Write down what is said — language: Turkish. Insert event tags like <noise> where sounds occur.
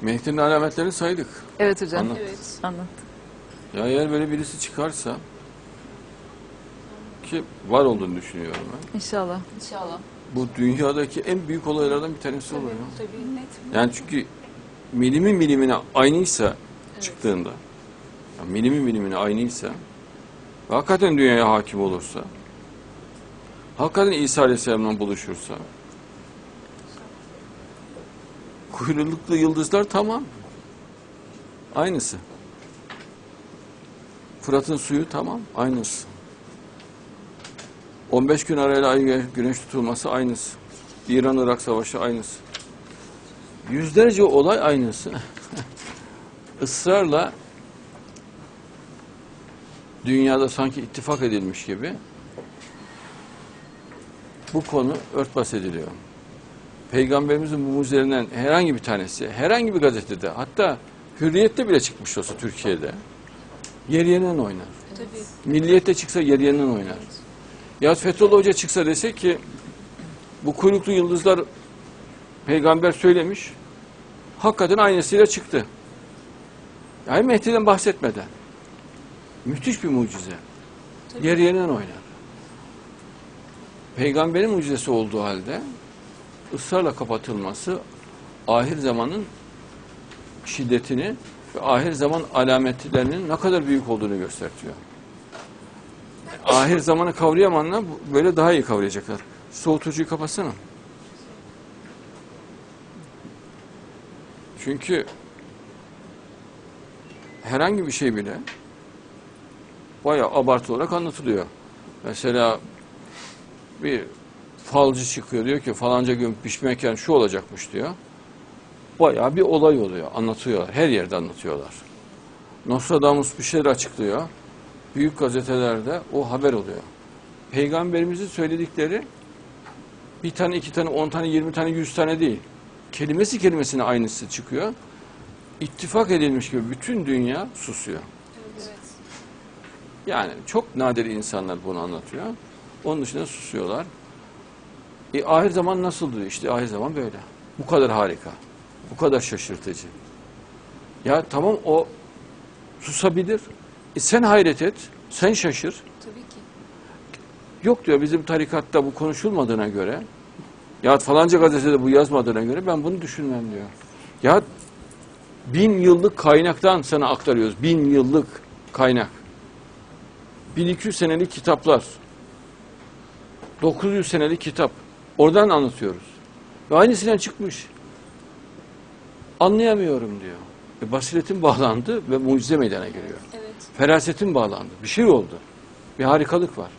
Mehdi'nin alametlerini saydık. Evet hocam. Anlat. Evet. Anlat. Ya eğer böyle birisi çıkarsa ki var olduğunu düşünüyorum ben. İnşallah. İnşallah. Bu dünyadaki en büyük olaylardan bir tanesi oluyor. ya. Tabii net. Yani çünkü milimi milimine aynıysa çıktığında, ya milimi milimine aynıysa ve hakikaten dünyaya hakim olursa, hakikaten İsa Aleyhisselam'la buluşursa, kuyruklu yıldızlar tamam. Aynısı. Fırat'ın suyu tamam. Aynısı. 15 gün arayla ay gü- güneş tutulması aynısı. İran-Irak savaşı aynısı. Yüzlerce olay aynısı. <laughs> Israrla dünyada sanki ittifak edilmiş gibi bu konu örtbas ediliyor. Peygamberimizin bu mucizelerinden herhangi bir tanesi, herhangi bir gazetede, hatta Hürriyet'te bile çıkmış olsa Türkiye'de, yer yerinden oynar. Tabii. Milliyet'te çıksa yer yerinden oynar. Ya Fethullah Hoca çıksa dese ki bu kuyruklu yıldızlar peygamber söylemiş, hakikaten aynısıyla çıktı. Yani Mehdi'den bahsetmeden. Müthiş bir mucize. Tabii. Yer yerinden oynar. Peygamberin mucizesi olduğu halde ısrarla kapatılması ahir zamanın şiddetini ve ahir zaman alametlerinin ne kadar büyük olduğunu gösteriyor. Ahir zamanı kavrayamayanlar böyle daha iyi kavrayacaklar. Soğutucuyu kapatsana. Çünkü herhangi bir şey bile bayağı abartı olarak anlatılıyor. Mesela bir falcı çıkıyor diyor ki falanca gün pişmeyken şu olacakmış diyor. Bayağı bir olay oluyor. Anlatıyorlar. Her yerde anlatıyorlar. Nostradamus bir şeyler açıklıyor. Büyük gazetelerde o haber oluyor. Peygamberimizin söyledikleri bir tane, iki tane, on tane, yirmi tane, yüz tane değil. Kelimesi kelimesine aynısı çıkıyor. İttifak edilmiş gibi bütün dünya susuyor. Evet. Yani çok nadir insanlar bunu anlatıyor. Onun dışında susuyorlar. E, ahir zaman nasıl diyor? İşte ahir zaman böyle. Bu kadar harika. Bu kadar şaşırtıcı. Ya tamam o susabilir. E, sen hayret et. Sen şaşır. Tabii ki. Yok diyor bizim tarikatta bu konuşulmadığına göre ya falanca gazetede bu yazmadığına göre ben bunu düşünmem diyor. Ya bin yıllık kaynaktan sana aktarıyoruz. Bin yıllık kaynak. 1200 senelik kitaplar. 900 senelik kitap. Oradan anlatıyoruz. Ve aynısından çıkmış. Anlayamıyorum diyor. E, basiretin bağlandı ve mucize meydana geliyor. Evet. Ferasetin bağlandı. Bir şey oldu. Bir harikalık var.